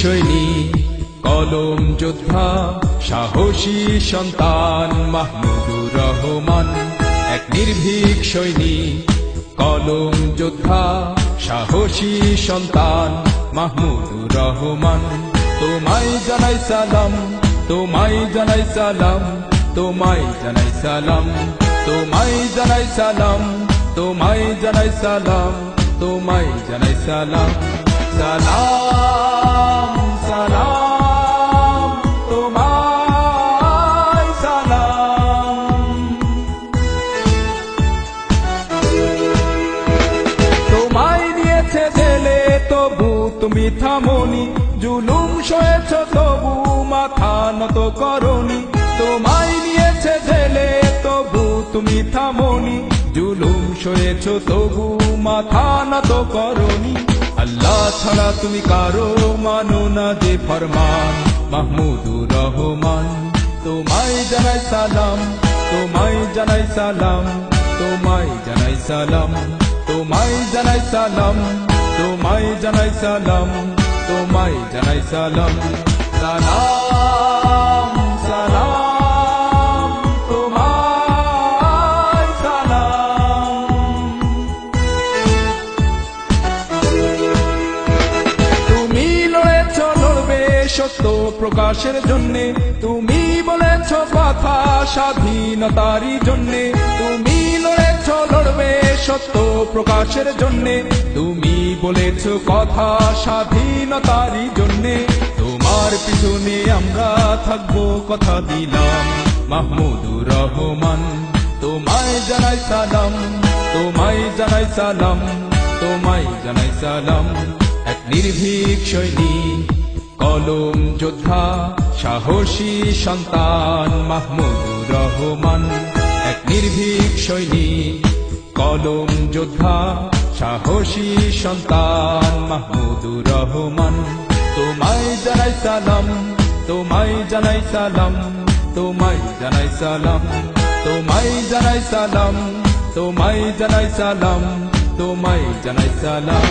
সৈনিক কলম যোদ্ধা, সাহসী সন্তান মাহমুদুর রহমান। এক নির্ভীক সৈনিক কলম যোদ্ধা, সাহসী সন্তান মাহমুদুর রহমান। তোমায় জানাই সালাম, তোমায় জানাই সালাম, তোমায় জানাই সালাম, তোমায় জানাই সালাম, তোমায় জানাই সালাম, তোমায় জানাই সালাম। সালাম সালাম, তোমায় সালাম। তোমায় নিয়েছে জেলে তবু তুমি থামনি। জুলুম সয়েছ, তবু মাথা নত করনি। তোমায় নিয়েছে জেলে তবু তুমি থামনি। জুলুম সয়েছ, তবু মাথা নত করনি। আল্লাহ ছাড়া তুমি কারও মানো না যে ফরমান। মাহমুদুর রহমান, তোমায় জানাই সালাম, তোমায় জানাই সালাম, তোমায় জানাই সালাম, তোমায় জানাই সালাম, তোমায় জানাই সালাম, তোমায় জানাই সালাম। সালাম সত্য প্রকাশের জন্যে, তুমি বলেছ কথা স্বাধীনতারই জন্যে, তুমি লড়েছ লড়বে সত্য প্রকাশের জন্যে, তুমি বলেছ কথা স্বাধীনতারই জন্যে, তোমার পিছনে আমরা থাকব কথা দিলাম মাহমুদুর রহমান, তোমায় জানাই সালাম, তোমায় জানাই সালাম, তোমায় জানাই সালাম, এক নির্ভীক সৈনিক। কলম যোদ্ধা, সাহসী সন্তান মাহমুদুর রহমান। এক নির্ভীক সৈনিক, কলম যোদ্ধা, সাহসী সন্তান মাহমুদুর রহমান। তোমায় জানাই সালাম, তোমায় জানাই সালাম, তোমায় জানাই সালাম, তোমায় জানাই সালাম, তোমায় জানাই সালাম, তোমায় জানাই সালাম।